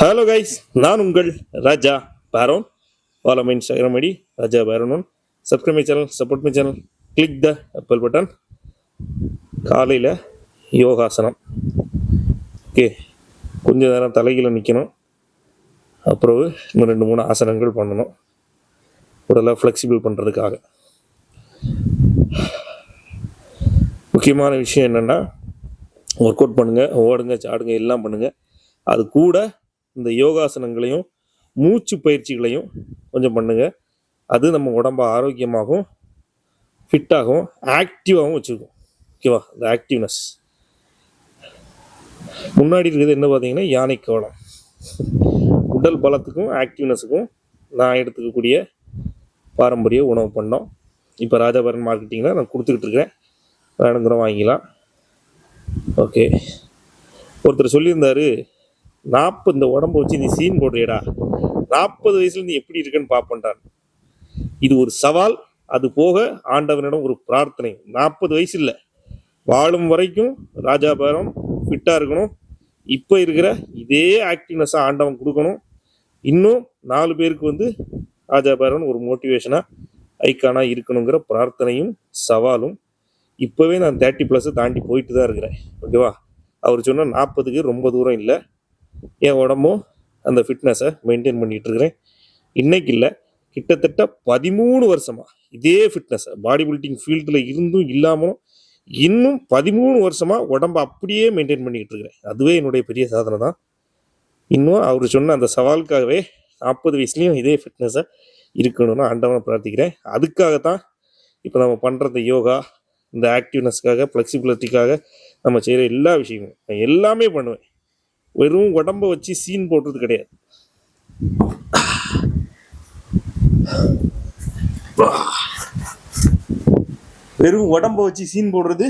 Hello guys நான் உங்கள் Raja பேரோன். Follow my Instagram ID Raja பேரோன் one subscribe my channel support my channel click the apple button காலையில் யோகாசனம். Okay கொஞ்ச நேரம் தலைகீழ நிற்கணும் அப்புறம் இன்னும் ரெண்டு மூணு ஆசனங்கள் பண்ணணும். உடலை ஃப்ளெக்சிபிள் பண்ணுறதுக்காக முக்கியமான விஷயம் என்னென்னா ஒர்க் அவுட் பண்ணுங்கள் ஓடுங்க சாடுங்க எல்லாம் பண்ணுங்கள் அது கூட இந்த யோகாசனங்களையும் மூச்சு பயிற்சிகளையும் கொஞ்சம் பண்ணுங்கள் அது நம்ம உடம்பை ஆரோக்கியமாகவும் ஃபிட்டாகவும் ஆக்டிவாகவும் வச்சுருக்கும். ஓகேவா? இந்த ஆக்டிவ்னஸ். முன்னாடி இருக்கிறது என்ன பார்த்தீங்கன்னா யானை உடல் பலத்துக்கும் ஆக்டிவ்னஸுக்கும் நான் எடுத்துக்கக்கூடிய பாரம்பரிய உணவு பண்ணோம். இப்போ ராஜாபரன் மார்க்கெட்டிங்கில் நான் கொடுத்துக்கிட்டு இருக்கிறேன் வேணுங்கிற வாங்கிக்கலாம். ஓகே. ஒருத்தர் சொல்லியிருந்தாரு நாற்பது இந்த உடம்ப வச்சு நீ சீன் போடுறியடா. நாற்பது வயசுல நீ எப்படி இருக்கன்னு பார்ப்பன்றான் இது ஒரு சவால் அது போக ஆண்டவனிடம் ஒரு பிரார்த்தனை. நாற்பது வயசு இல்லை வாழும் வரைக்கும் ராஜாபாரம் ஃபிட்டாக இருக்கணும். இப்போ இருக்கிற இதே ஆக்டிவ்னஸாக ஆண்டவன் கொடுக்கணும். இன்னும் நாலு பேருக்கு வந்து ராஜாபாரன் ஒரு மோட்டிவேஷனாக ஐக்கானாக இருக்கணுங்கிற பிரார்த்தனையும் சவாலும் இப்போவே நான் தேர்ட்டி ப்ளஸ்ஸை தாண்டி போயிட்டு தான் இருக்கிறேன் ஓகேவா அவர் சொன்ன நாற்பதுக்கு ரொம்ப தூரம் இல்லை. என் உடம்பும் அந்த ஃபிட்னஸை மெயின்டைன் பண்ணிட்டு இருக்கிறேன் இன்னைக்கு இல்லை கிட்டத்தட்ட பதிமூணு வருஷமா இதே ஃபிட்னஸை பாடி பில்டிங் ஃபீல்டில் இருந்தும் இல்லாமலும் இன்னும் பதிமூணு வருஷமா உடம்ப அப்படியே மெயின்டைன் பண்ணிக்கிட்டு இருக்கிறேன் அதுவே என்னுடைய பெரிய சாதனை தான். இன்னும் அவர் சொன்ன அந்த சவாலுக்காகவே நாற்பது வயசுலேயும் இதே ஃபிட்னஸை இருக்கணும்னு ஆண்டவனை பிரார்த்திக்கிறேன். அதுக்காகத்தான் இப்போ நம்ம பண்ணுற இந்த யோகா இந்த ஆக்டிவ்னஸ்க்காக ஃப்ளெக்சிபிலிட்டிக்காக நம்ம செய்கிற எல்லா விஷயமும். நான் எல்லாமே பண்ணுவேன். வெறும் உடம்ப வச்சு சீன் போடுறது கிடையாது. வெறும் உடம்ப வச்சு சீன் போடுறது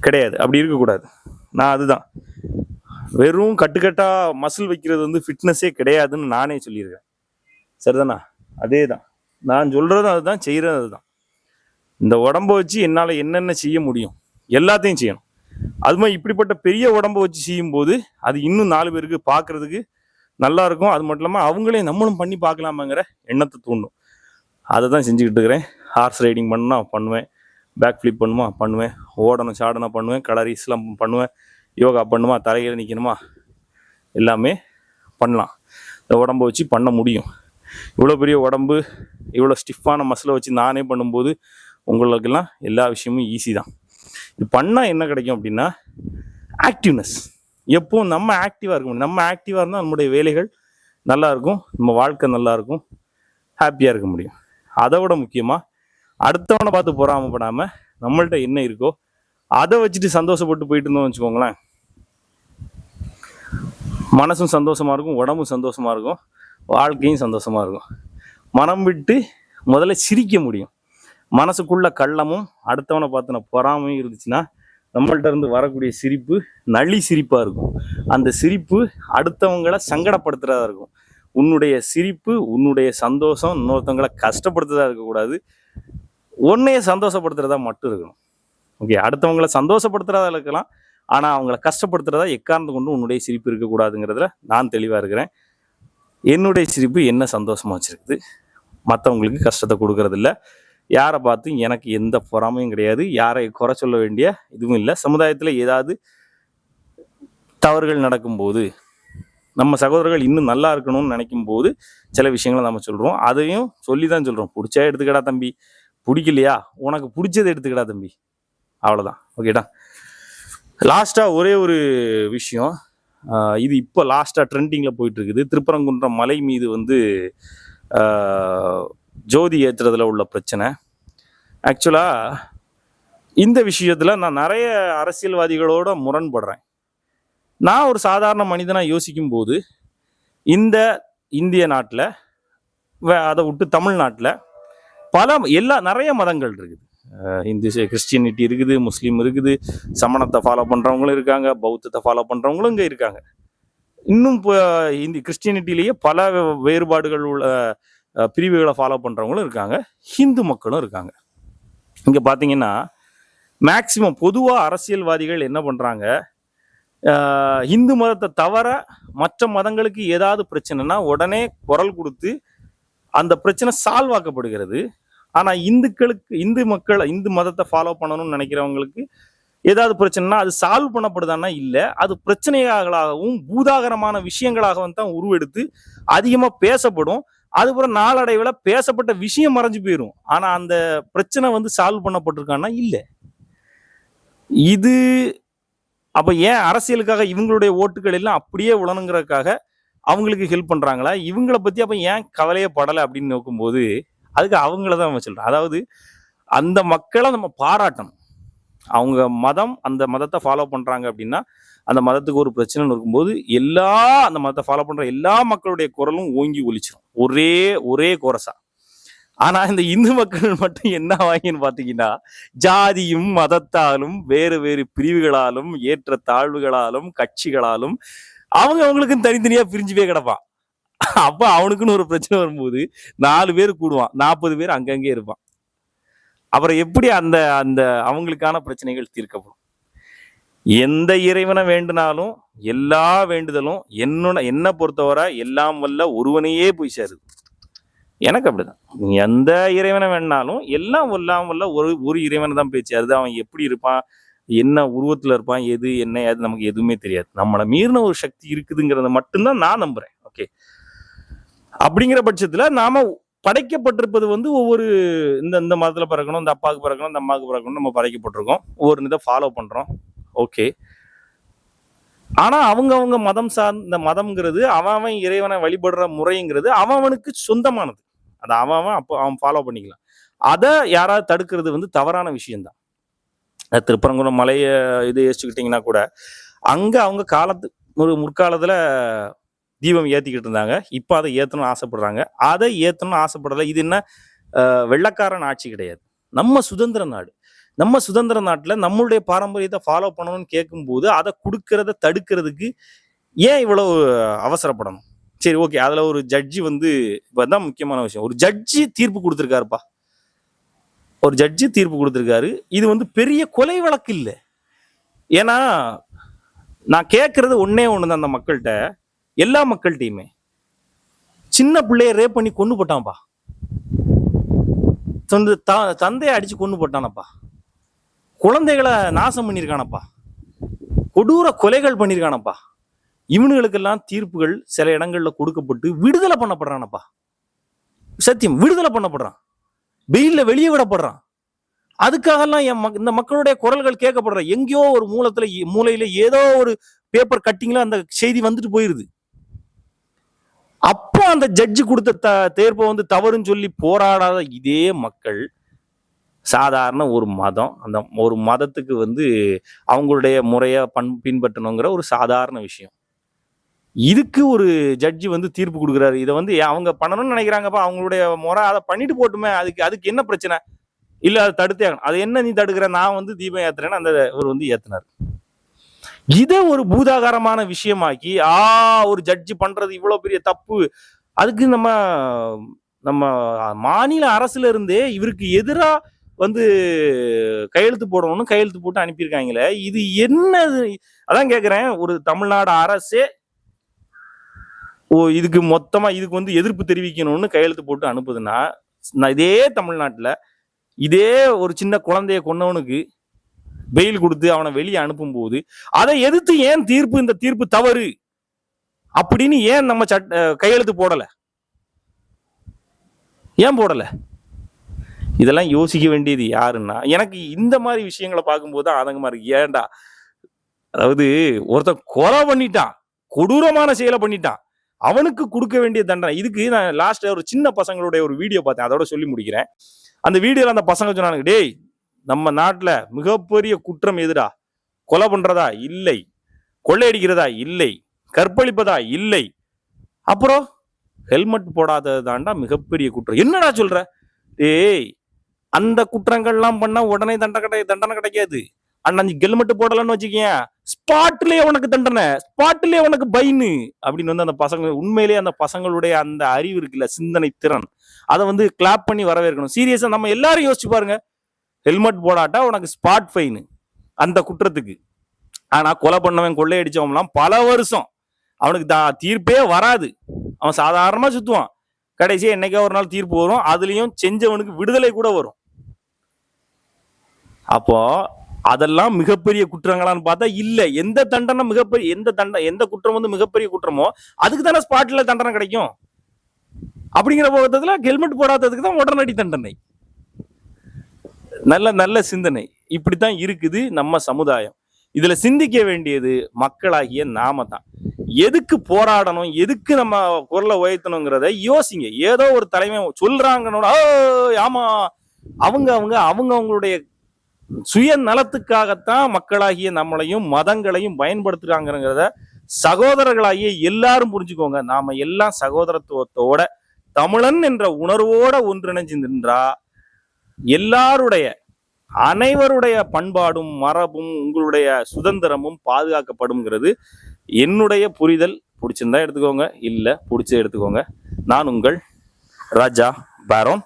கிடையாது. அப்படி இருக்கக்கூடாது. நான் அதுதான். வெறும் கட்டுக்கட்டாக மசில் வைக்கிறது வந்து ஃபிட்னஸே கிடையாதுன்னு நானே சொல்லியிருக்கேன். சரிதானா? அதே தான் நான் சொல்கிறதும் அதுதான் செய்கிறது அதுதான். இந்த உடம்ப வச்சு என்னால் என்னென்ன செய்ய முடியும்? எல்லாத்தையும் செய்யணும். அது மாதிரி இப்படிப்பட்ட பெரிய உடம்ப வச்சு செய்யும்போது அது இன்னும் நாலு பேருக்கு பார்க்கறதுக்கு நல்லா இருக்கும் அது மட்டும் இல்லாமல் அவங்களே நம்மளும் பண்ணி பார்க்கலாமாங்கிற எண்ணத்தை தூண்டும். அதை தான் செஞ்சுக்கிட்டு இருக்கிறேன். ஹார்ஸ் ரைடிங் பண்ணா பண்ணுவேன். பேக் ஃப்ளிப் பண்ணுமா பண்ணுவேன். ஓடணும் சாடணும் பண்ணுவேன். கலரிஸ்லாம் பண்ணுவேன். யோகா பண்ணுமா தலையில் நிற்கணுமா எல்லாமே பண்ணலாம். இந்த உடம்ப வச்சு பண்ண முடியும். இவ்வளோ பெரிய உடம்பு இவ்வளோ ஸ்டிஃபான மசிலை வச்சு நானே பண்ணும்போது உங்களுக்கெல்லாம் எல்லா விஷயமும் ஈஸி தான். இது பண்ணால் என்ன கிடைக்கும் அப்படின்னா ஆக்டிவ்னஸ் எப்பவும் நம்ம ஆக்டிவாக இருக்க முடியும் நம்ம ஆக்டிவாக இருந்தால் நம்முடைய வேலைகள் நல்லாயிருக்கும் நம்ம வாழ்க்கை நல்லா இருக்கும். ஹாப்பியாக இருக்க முடியும். அதை விட முக்கியமாக அடுத்தவனை பார்த்து பொறாமப்படாமல் நம்மள்ட்ட என்ன இருக்கோ அதை வச்சுட்டு சந்தோஷப்பட்டு போயிட்டு இருந்தோம்னு வச்சுக்கோங்களேன். மனசும் சந்தோஷமாக இருக்கும். உடம்பும் சந்தோஷமாக இருக்கும். வாழ்க்கையும் சந்தோஷமாக இருக்கும். மனம் விட்டு முதல்ல சிரிக்க முடியும். மனசுக்குள்ள கள்ளமும் அடுத்தவனை பார்த்தின பொறாமையும் இருந்துச்சுன்னா நம்மள்ட்ட இருந்து வரக்கூடிய சிரிப்பு நளி சிரிப்பாக இருக்கும். அந்த சிரிப்பு அடுத்தவங்களை சங்கடப்படுத்துகிறதா இருக்கும். உன்னுடைய சிரிப்பு உன்னுடைய சந்தோஷம் இன்னொருத்தவங்களை கஷ்டப்படுத்துறதா இருக்கக்கூடாது. உன்னைய சந்தோஷப்படுத்துறதா மட்டும் இருக்கணும். ஓகே அடுத்தவங்களை சந்தோஷப்படுத்துறதா இருக்கலாம். ஆனால் அவங்கள கஷ்டப்படுத்துறதா எக்கார்ந்து கொண்டு உன்னுடைய சிரிப்பு இருக்கக்கூடாதுங்கிறதுல நான் தெளிவாக இருக்கிறேன். என்னுடைய சிரிப்பு என்ன சந்தோஷமாக வச்சுருக்குது? மற்றவங்களுக்கு கஷ்டத்தை கொடுக்கறதில்ல. யாரை பார்த்து எனக்கு எந்த பொறாமையும் கிடையாது யாரை குறை சொல்ல வேண்டிய இதுவும் இல்லை. சமுதாயத்தில் ஏதாவது தவறுகள் நடக்கும்போது நம்ம சகோதரர்கள் இன்னும் நல்லா இருக்கணும்னு நினைக்கும் போது சில விஷயங்களை நம்ம சொல்கிறோம் அதையும் சொல்லி தான் சொல்கிறோம் பிடிச்சா எடுத்துக்கடா தம்பி. பிடிக்கலையா? உனக்கு பிடிச்சதை எடுத்துக்கடா தம்பி. அவ்வளோதான் ஓகேடா லாஸ்ட்டாக ஒரே ஒரு விஷயம். இது இப்போ லாஸ்ட்டாக ட்ரெண்டிங்கில் போயிட்டுருக்குது திருப்பரங்குன்றம் மலை மீது வந்து ஜோதி ஏற்றுறதுல உள்ள பிரச்சனை. ஆக்சுவலாக இந்த விஷயத்தில் நான் நிறைய அரசியல்வாதிகளோட முரண்படுறேன். நான் ஒரு சாதாரண மனிதனாக யோசிக்கும் போது இந்த இந்திய நாட்டில் அதை விட்டு தமிழ்நாட்டில் பல எல்லா நிறைய மதங்கள் இருக்குது. இந்து கிறிஸ்டியனிட்டி இருக்குது முஸ்லீம் இருக்குது சமணத்தை ஃபாலோ பண்ணுறவங்களும் இருக்காங்க பௌத்தத்தை ஃபாலோ பண்ணுறவங்களும் இங்கே இருக்காங்க. இன்னும் இப்போ இந்தி கிறிஸ்டியனிட்டிலேயே பல வே- வேறுபாடுகள் உள்ள பிரிவுகளை ஃபாலோ பண்ணுறவங்களும் இருக்காங்க. ஹிந்து மக்களும் இருக்காங்க. இங்கே பார்த்தீங்கன்னா மேக்சிமம் பொதுவாக அரசியல்வாதிகள் என்ன பண்ணுறாங்க இந்து மதத்தை தவிர மற்ற மதங்களுக்கு ஏதாவது பிரச்சனைனா உடனே குரல் கொடுத்து அந்த பிரச்சனை சால்வ் ஆக்கப்படுகிறது. ஆனால் இந்துக்களுக்கு இந்து மக்கள் இந்து மதத்தை ஃபாலோ பண்ணணும்னு நினைக்கிறவங்களுக்கு ஏதாவது பிரச்சனைனா அது சால்வ் பண்ணப்படுதான்னா இல்லை. அது பிரச்சனைகளாகவும் பூதாகரமான விஷயங்களாகவும் தான் உருவெடுத்து அதிகமாக பேசப்படும். அதுக்கப்புறம் நாளடைவில் பேசப்பட்ட விஷயம் மறைஞ்சு போயிடும் ஆனால் அந்த பிரச்சனை வந்து சால்வ் பண்ணப்பட்டிருக்கான்னா இல்லை. இது அப்போ ஏன் அரசியலுக்காக இவங்களுடைய ஓட்டுகள் எல்லாம் அப்படியே உழணுங்கிறதுக்காக அவங்களுக்கு ஹெல்ப் பண்ணுறாங்களா இவங்கள பற்றி அப்போ ஏன் கவலையே படலை அப்படின்னு நோக்கும்போது அதுக்கு அவங்கள தான் நம்ம அதாவது அந்த மக்களை நம்ம பாராட்டணும். அவங்க மதம் அந்த மதத்தை ஃபாலோ பண்ணுறாங்க அப்படின்னா அந்த மதத்துக்கு ஒரு பிரச்சனைன்னு இருக்கும்போது எல்லா அந்த மதத்தை ஃபாலோ பண்ற எல்லா மக்களுடைய குரலும் ஓங்கி ஒலிச்சிடும் ஒரே ஒரே கோரசா. ஆனா இந்த இந்து மக்கள் மட்டும் என்ன வாங்கின்னு பார்த்தீங்கன்னா ஜாதியும் மதத்தாலும் வேறு வேறு பிரிவுகளாலும் ஏற்ற தாழ்வுகளாலும் கட்சிகளாலும் அவங்க அவங்களுக்கு தனித்தனியா பிரிஞ்சுவே கிடப்பான். அப்ப அவனுக்குன்னு ஒரு பிரச்சனை வரும்போது நாலு பேர் கூடுவான் நாற்பது பேர் அங்கங்கே இருப்பான். அப்புறம் எப்படி அந்த அந்த அவங்களுக்கான பிரச்சனைகள் தீர்க்கப்படும்? எந்த இறைவனை வேண்டுனாலும் எல்லா வேண்டுதலும் என்னோட என்னை பொறுத்தவரை எல்லாம் வல்ல ஒருவனையே போய் சேருது. எனக்கு அப்படிதான். எந்த இறைவனை வேணாலும் எல்லாம் எல்லாம் வல்ல ஒரு ஒரு இறைவனை தான் போய் சேருது. அவன் எப்படி இருப்பான்? என்ன உருவத்தில் இருப்பான்? எது என்ன ஏது நமக்கு எதுவுமே தெரியாது. நம்மளை மீறின ஒரு சக்தி இருக்குதுங்கிறத மட்டும்தான் நான் நம்புறேன். ஓகே அப்படிங்கிற பட்சத்தில் நாம படைக்கப்பட்டிருப்பது வந்து ஒவ்வொரு இந்த இந்த மதத்தில் பிறக்கணும் இந்த அப்பாவுக்கு பிறக்கணும் இந்த அம்மாவுக்கு பிறக்கணும் நம்ம படைக்கப்பட்டிருக்கோம். ஒவ்வொரு இதை ஃபாலோ பண்ணுறோம் ஓகே ஆனா அவங்க அவங்க மதம் சார்ந்த மதம்ங்கிறது அவன் அவன் இறைவனை வழிபடுற முறைங்கிறது அவன் அவனுக்கு சொந்தமானது. அதை அவன் அவன் அப்போ அவன் ஃபாலோ பண்ணிக்கலாம். அதை யாராவது தடுக்கிறது வந்து தவறான விஷயம்தான். திருப்பரங்குளம் மலையை இது யோசிச்சுக்கிட்டிங்கன்னா கூட அங்க அவங்க காலத்து ஒரு முற்காலத்துல தீபம் ஏத்திக்கிட்டு இருந்தாங்க. இப்போ அதை ஏற்றணும்னு ஆசைப்படுறாங்க. அதை ஏற்றணும்னு ஆசைப்படலை. இது என்ன வெள்ளக்காரன் வெள்ளைக்காரன் ஆட்சி கிடையாது. நம்ம சுதந்திர நாடு. நம்ம சுதந்திர நாட்டில் நம்மளுடைய பாரம்பரியத்தை ஃபாலோ பண்ணணும்னு கேட்கும்போது அதை கொடுக்கறத தடுக்கிறதுக்கு ஏன் இவ்வளவு அவசரப்படணும்? சரி ஓகே அதில் ஒரு ஜட்ஜி வந்து இப்போ தான் முக்கியமான விஷயம். ஒரு ஜட்ஜி தீர்ப்பு கொடுத்துருக்காருப்பா. ஒரு ஜட்ஜி தீர்ப்பு கொடுத்துருக்காரு. இது வந்து பெரிய கொலை வழக்கு இல்லை. ஏன்னா நான் கேட்கறது ஒன்னே ஒன்று தான் அந்த மக்கள்கிட்ட. எல்லா மக்கள்கிட்டையுமே. சின்ன பிள்ளைய ரேப் பண்ணி கொண்டு போட்டான்ப்பா. தந்தையை அடிச்சு கொண்டு போட்டானப்பா. குழந்தைகளை நாசம் பண்ணியிருக்கானப்பா. கொடூர கொலைகள் பண்ணியிருக்கானப்பா. இவனுங்களுக்கெல்லாம் தீர்ப்புகள் சில இடங்களில் கொடுக்கப்பட்டு விடுதலை பண்ணப்படுறானப்பா. சத்தியம் விடுதலை பண்ணப்படுறான். வெயில்ல வெளியே விடப்படுறான். அதுக்காகலாம் என் மக்- இந்த மக்களுடைய குரல்கள் கேட்கப்படுற. எங்கேயோ ஒரு மூலத்துல மூலையில ஏதோ ஒரு பேப்பர் கட்டிங்ல அந்த செய்தி வந்துட்டு போயிருது. அப்போ அந்த ஜட்ஜு கொடுத்த த தேர்ப்பை வந்து தவறுன்னு சொல்லி போராடாத இதே மக்கள் சாதாரண ஒரு மதம். அந்த ஒரு மதத்துக்கு வந்து அவங்களுடைய முறையை பண் பின்பற்றணுங்கிற ஒரு சாதாரண விஷயம். இதுக்கு ஒரு ஜட்ஜி வந்து தீர்ப்பு கொடுக்குறாரு. இதை வந்து அவங்க பண்ணணும்னு நினைக்கிறாங்கப்பா. அவங்களுடைய முறை அதை பண்ணிட்டு போட்டுமே. அதுக்கு அதுக்கு என்ன பிரச்சனை? இல்லை அதை தடுத்தே ஆகணும். அது என்ன நீ தடுக்கிற? நான் வந்து தீபம் ஏத்துறேன்னு அந்த இவர் வந்து ஏத்துனார். இதை ஒரு பூதாகாரமான விஷயமாக்கி ஆ ஒரு ஜட்ஜி பண்றது இவ்வளோ பெரிய தப்பு. அதுக்கு நம்ம நம்ம மாநில அரசுல இருந்தே இவருக்கு எதிராக வந்து கையெழுத்து போடணும்னு கையெழுத்து போட்டு அனுப்பியிருக்காங்களே. இது என்னது? அதான் கேட்குறேன் ஒரு தமிழ்நாடு அரசே ஓ இதுக்கு மொத்தமாக இதுக்கு வந்து எதிர்ப்பு தெரிவிக்கணும்னு கையெழுத்து போட்டு அனுப்புதுன்னா நான் இதே தமிழ்நாட்டில் இதே ஒரு சின்ன குழந்தைய கொன்னவனுக்கு பெயில் கொடுத்து அவனை வெளியே அனுப்பும்போது அதை எதிர்த்து ஏன் தீர்ப்பு இந்த தீர்ப்பு தவறு? அப்படின்னு ஏன் நம்ம சட் கையெழுத்து போடலை? ஏன் போடலை? இதெல்லாம் யோசிக்க வேண்டியது யாருன்னா? எனக்கு இந்த மாதிரி விஷயங்களை பார்க்கும்போது தான் இருக்கு. ஏன்டா? அதாவது ஒருத்தன் கொலை பண்ணிட்டான். கொடூரமான செயலை பண்ணிட்டான். அவனுக்கு கொடுக்க வேண்டிய தண்டனை. இதுக்கு நான் லாஸ்ட் ஒரு சின்ன பசங்களுடைய ஒரு வீடியோ பார்த்தேன். அதோட சொல்லி முடிக்கிறேன். அந்த வீடியோவில் அந்த பசங்க சொன்னாங்க டேய் நம்ம நாட்டில் மிகப்பெரிய குற்றம் எதுடா? கொலை பண்ணுறதா இல்லை. கொள்ளையடிக்கிறதா? இல்லை. கற்பழிப்பதா? இல்லை. அப்புறம் ஹெல்மெட் போடாதது தாண்டா மிகப்பெரிய குற்றம். என்னடா சொல்ற? ஏய் அந்த குற்றங்கள்லாம் பண்ணா உடனே தண்டனை கிடை தண்டனை கிடைக்காது. அண்ணா ஹெல்மெட் போடலன்னு வச்சுக்கேன் ஸ்பாட்லயே உனக்கு தண்டனை. ஸ்பாட்லயே உனக்கு பைனு அப்படின்னு வந்து அந்த பசங்க உண்மையிலேயே அந்த பசங்களுடைய அந்த அறிவு இருக்குல்ல சிந்தனை திறன். அதை வந்து கிளாப் பண்ணி வரவேற்கணும். சீரியஸா நம்ம எல்லாரும் யோசிச்சு பாருங்க. ஹெல்மெட் போடாட்டா உனக்கு ஸ்பாட் ஃபைனு அந்த குற்றத்துக்கு. ஆனா கொலை பண்ணவன் கொள்ளையடிச்சவன்லாம் பல வருஷம் அவனுக்கு தா தீர்ப்பே வராது. அவன் சாதாரணமா சுத்துவான். கடைசியா என்னைக்கா ஒரு நாள் தீர்ப்பு வரும். அதுலயும் செஞ்சவனுக்கு விடுதலை கூட வரும். அப்போ அதெல்லாம் மிகப்பெரிய குற்றங்களான்னு பார்த்தா இல்ல. எந்த தண்டனை மிகப்பெரிய எந்த தண்டனை எந்த குற்றம் வந்து மிகப்பெரிய குற்றமோ அதுக்கு தானே ஸ்பாட்ல தண்டனை கிடைக்கும். அப்படிங்கிற பக்கத்துல ஹெல்மெட் போடாததுக்கு தான் உடனடி தண்டனை. நல்ல நல்ல சிந்தனை. இப்படித்தான் இருக்குது நம்ம சமுதாயம். இதுல சிந்திக்க வேண்டியது மக்களாகிய நாம தான். எதுக்கு போராடணும் எதுக்கு நம்ம குரலை உயர்த்தணுங்கிறத யோசிங்க. ஏதோ ஒரு தலைமை சொல்றாங்கன்னு ஆமா. அவங்க அவங்க அவங்க அவங்களுடைய சுய நலத்துக்காகத்தான் மக்களாகிய நம்மளையும் மதங்களையும் பயன்படுத்துறாங்கிறத சகோதரர்களாகிய எல்லாரும் புரிஞ்சுக்கோங்க. நாம எல்லாம் சகோதரத்துவத்தோட தமிழன் என்ற உணர்வோட ஒன்றிணைஞ்சு நின்றா எல்லாருடைய அனைவருடைய பண்பாடும் மரபும் உங்களுடைய சுதந்திரமும் பாதுகாக்கப்படும்ங்கிறது என்னுடைய புரிதல். பிடிச்சிருந்தா எடுத்துக்கோங்க. இல்ல பிடிச்ச எடுத்துக்கோங்க. நான் உங்கள் ராஜா பாரோன்.